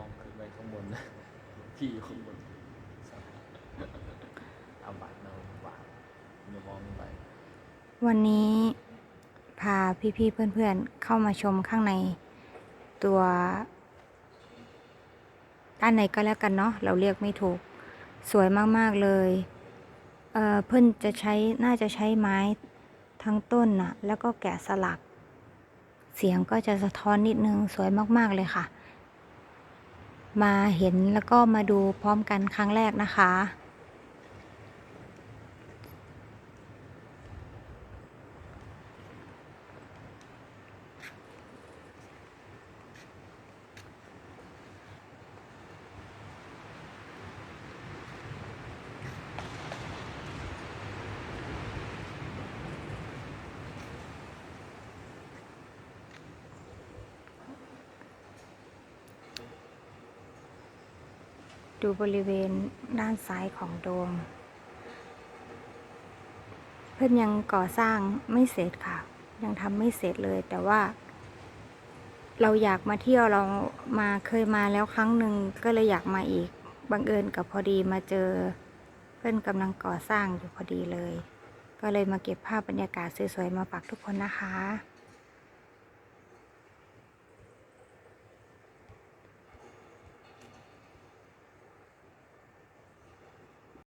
องขึ้นไปข้างบนนะพี่อยู่ข้างบนอาบัตเราบัตรอย่ามองไป วันนี้พาพี่ๆเพื่อนๆเข้ามาชมข้างในตัวด้านในก็แล้วกันเนาะเราเรียกไม่ถูก สวยมากๆเลยเออเพื่อนจะใช้น่าจะใช้ไม้ทั้งต้นน่ะแล้วก็แกะสลัก เสียงก็จะสะท้อนนิดนึงสวยมากๆเลยค่ะ มาเห็นแล้วก็มาดูพร้อมกันครั้งแรกนะคะ ดูบริเวณด้านซ้ายของโดม เพื่อนยังก่อสร้างไม่เสร็จค่ะ ยังทำไม่เสร็จเลยแต่ว่า เราอยากมาเที่ยวเรามาเคยมาแล้วครั้งหนึ่งก็เลยอยากมาอีกบังเอิญกับพอดีมาเจอ เพื่อนกำลังก่อสร้างอยู่พอดีเลย ก็เลยมาเก็บภาพบรรยากาศสวยๆมาฝากทุกคนนะคะ